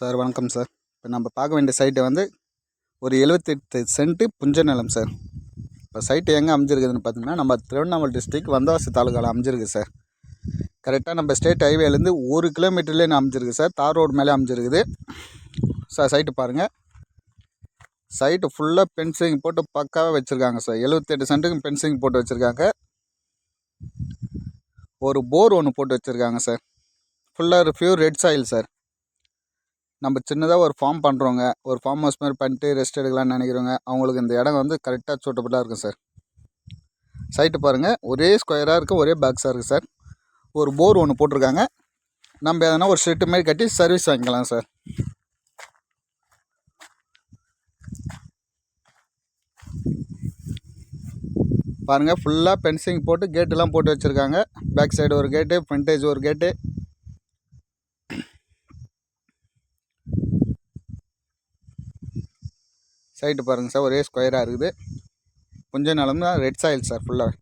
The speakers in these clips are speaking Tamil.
சார் வணக்கம் சார். இப்போ நம்ம பார்க்க வேண்டிய சைட்டு வந்து ஒரு எழுபத்தெட்டு சென்ட்டு புஞ்ச நிலம் சார். இப்போ சைட்டு எங்கே அமைஞ்சிருக்குதுன்னு பார்த்தீங்கன்னா நம்ம திருவண்ணாமலை டிஸ்ட்ரிக் வந்தவாசி தாலுக்காவில் அமைஞ்சிருக்கு சார். கரெக்டாக நம்ம ஸ்டேட் ஹைவேலேருந்து ஒரு கிலோமீட்டர்லேயே அமைஞ்சிருக்கு சார். தார் ரோடு மேலே அமைஞ்சிருக்குது. சார் சைட்டு பாருங்கள் சைட்டு ஃபுல்லாக பென்சிங் போட்டு பக்காவாக வச்சுருக்காங்க சார். எழுபத்தெட்டு சென்ட்டுக்கு பென்சிங் போட்டு வச்சுருக்காங்க. ஒரு போர் ஒன்று போட்டு வச்சுருக்காங்க சார். ஃபுல்லாக ப்யூர் ரெட் சாயில் சார். நம்ம சின்னதாக ஒரு ஃபார்ம் பண்ணுறவங்க ஒரு ஃபார்ம் ஹவுஸ் மாதிரி பண்ணிட்டு ரெஸ்ட் எடுக்கலாம்னு நினைக்கிறவங்க அவங்களுக்கு இந்த இடம் வந்து கரெக்டாக சூட்டபுளாக இருக்கும் சார் சைட்டு பாருங்கள் ஒரே ஸ்கொயராக இருக்குது ஒரே பாக்ஸாக இருக்குது சார் ஒரு போர் ஒன்று போட்டிருக்காங்க. நம்ம எதனா ஒரு ஷெட்டு மாதிரி கட்டி சர்வீஸ் வாங்கிக்கலாம் சார் பாருங்கள் ஃபுல்லாக பென்சிங் போட்டு கேட்டுலாம் போட்டு வச்சுருக்காங்க. பேக் சைடு ஒரு கேட்டு ஃப்ரண்டேஜ் ஒரு கேட்டு சைட்டு பாருங்கள் சார் ஒரே ஸ்கொயராக இருக்குது. கொஞ்ச நிலம் தான் ரெட் சாயில் சார் ஃபுல்லாக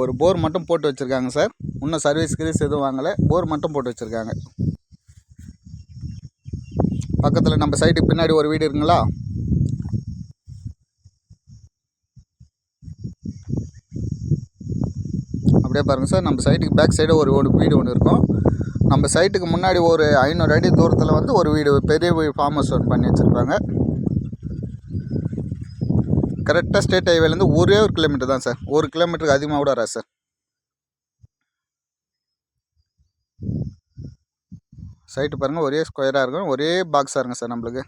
ஒரு போர் மட்டும் போட்டு வச்சுருக்காங்க சார். இன்னும் சர்வீஸ் கிரீஸ் எதுவும் வாங்கலை. போர் மட்டும் போட்டு வச்சுருக்காங்க. பக்கத்தில் நம்ம சைட்டுக்கு பின்னாடி ஒரு வீடு இருக்குங்களா? அப்படியே பாருங்கள் சார் நம்ம சைட்டுக்கு பேக் சைடு ஒரு ஒரு வீடு ஒன்று இருக்கும். நம்ம சைட்டுக்கு முன்னாடி ஒரு ஐநூறு அடி தூரத்தில் வந்து ஒரு வீடு பெரிய ஃபார்ம் ஹவுஸ் ஒன்று பண்ணி வச்சுருப்பாங்க கரெக்டாக ஸ்டேட் ஹைவேலேருந்து ஒரே ஒரு கிலோமீட்டர் தான் சார் ஒரு கிலோமீட்டருக்கு அதிகமாக கூட வராது சார் சைட்டு பாருங்கள் ஒரே ஸ்கொயராக இருக்கும் ஒரே பாக்ஸாக இருக்கும் சார் நம்மளுக்கு.